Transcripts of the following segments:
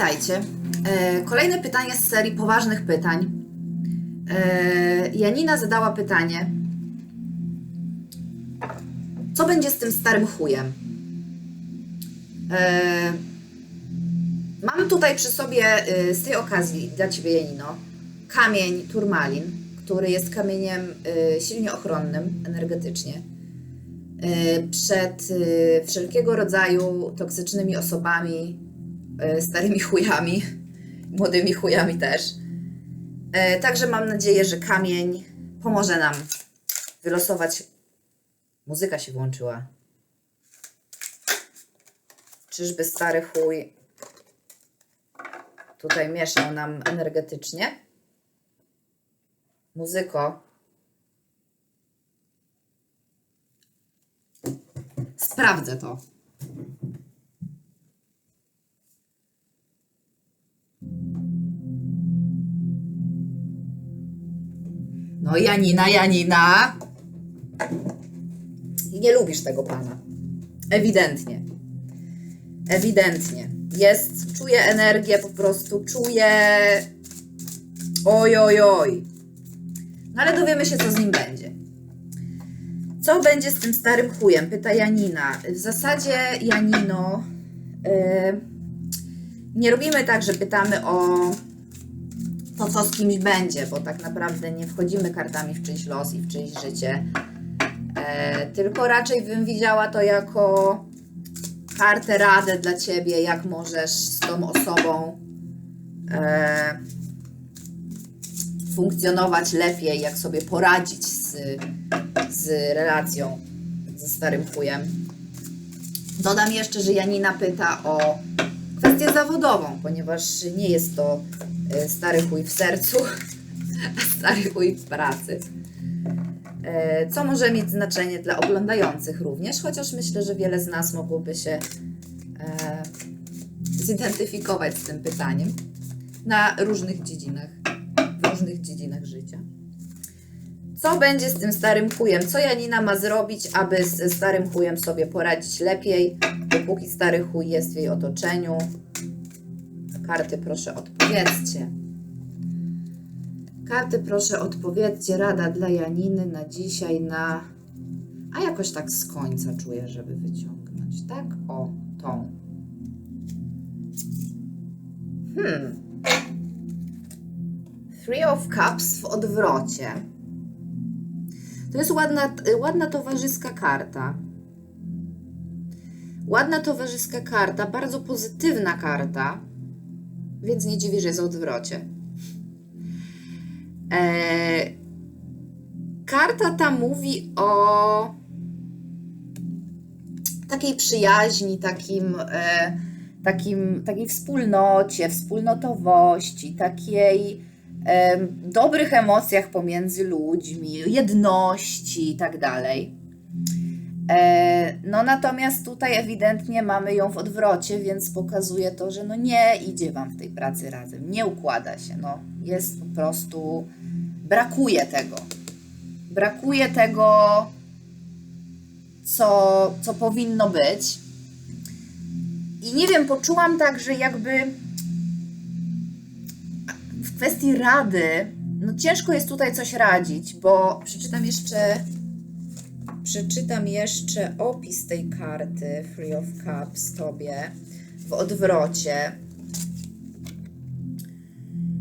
Witajcie. E, Kolejne pytanie z serii poważnych pytań. E, Janina zadała pytanie: Co będzie z tym starym chujem? E, Mam tutaj przy sobie z tej okazji dla Ciebie, Janino, kamień turmalin, który jest kamieniem silnie ochronnym energetycznie przed wszelkiego rodzaju toksycznymi osobami, starymi chujami, młodymi chujami też. E, Także mam nadzieję, że kamień pomoże nam wylosować. Muzyka się włączyła. Czyżby stary chuj tutaj mieszał nam energetycznie? Muzyko. Sprawdzę to. No, Janina, Janina. Nie lubisz tego pana. Ewidentnie. Ewidentnie. Jest, czuję energię po prostu, czuję. Oj, oj, oj. No ale dowiemy się, co z nim będzie. Co będzie z tym starym chujem? Pyta Janina. W zasadzie, Janino, yy, nie robimy tak, że pytamy o to, co z kimś będzie, bo tak naprawdę nie wchodzimy kartami w czyjś los i w czyjeś życie. E, tylko raczej bym widziała to jako kartę, radę dla ciebie, jak możesz z tą osobą e, funkcjonować lepiej, jak sobie poradzić z, z relacją ze starym chujem. Dodam jeszcze, że Janina pyta o kwestię zawodową, ponieważ nie jest to e, stary chuj w sercu, a stary chuj w pracy. E, Co może mieć znaczenie dla oglądających również, chociaż myślę, że wiele z nas mogłoby się e, zidentyfikować z tym pytaniem na różnych dziedzinach, w różnych dziedzinach życia. Co będzie z tym starym chujem? Co Janina ma zrobić, aby z starym chujem sobie poradzić lepiej, dopóki stary chuj jest w jej otoczeniu? Karty proszę odpowiedzcie. Karty proszę odpowiedzcie. Rada dla Janiny na dzisiaj, na... A jakoś tak z końca czuję, żeby wyciągnąć. Tak? O, tą. Hmm. Three of Cups w odwrocie. To jest ładna, ładna towarzyska karta. Ładna towarzyska karta, bardzo pozytywna karta, więc nie dziwi, że jest w odwrocie. Eee, karta ta mówi o takiej przyjaźni, takim, e, takim, takiej wspólnocie, wspólnotowości, takiej dobrych emocjach pomiędzy ludźmi, jedności i tak dalej. E, No natomiast tutaj ewidentnie mamy ją w odwrocie, więc pokazuje to, że no nie idzie Wam w tej pracy razem, nie układa się, no jest po prostu, brakuje tego. Brakuje tego, co, co powinno być. I nie wiem, poczułam tak, że jakby kwestii rady, no ciężko jest tutaj coś radzić, bo przeczytam jeszcze przeczytam jeszcze opis tej karty Free of Cups tobie w odwrocie.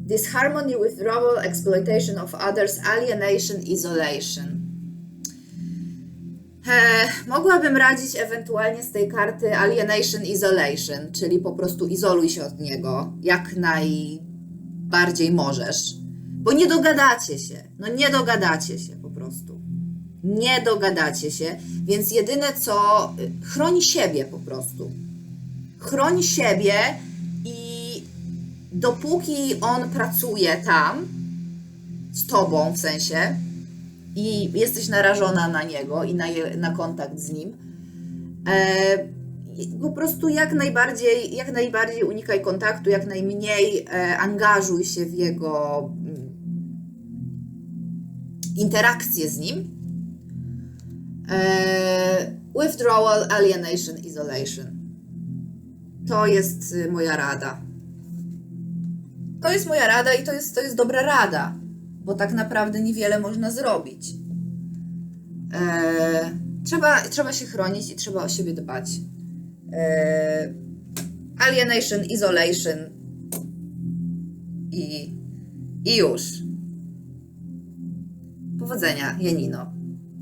Disharmony, withdrawal, exploitation of others, alienation, isolation. E, mogłabym radzić ewentualnie z tej karty alienation, isolation, czyli po prostu izoluj się od niego jak najbardziej możesz, bo nie dogadacie się. No nie dogadacie się po prostu nie dogadacie się, więc jedyne co, y, chroń siebie po prostu. Chroń siebie i dopóki on pracuje tam, z tobą w sensie, i jesteś narażona na niego i na, je, na kontakt z nim, e, po prostu jak najbardziej, jak najbardziej unikaj kontaktu, jak najmniej e, angażuj się w jego mm, interakcje z nim. E, withdrawal, alienation, isolation. To jest y, moja rada. To jest moja rada i to jest, to jest dobra rada, bo tak naprawdę niewiele można zrobić. Eee, trzeba, trzeba się chronić i trzeba o siebie dbać. Eee, alienation, isolation i, i już. Powodzenia, Janino.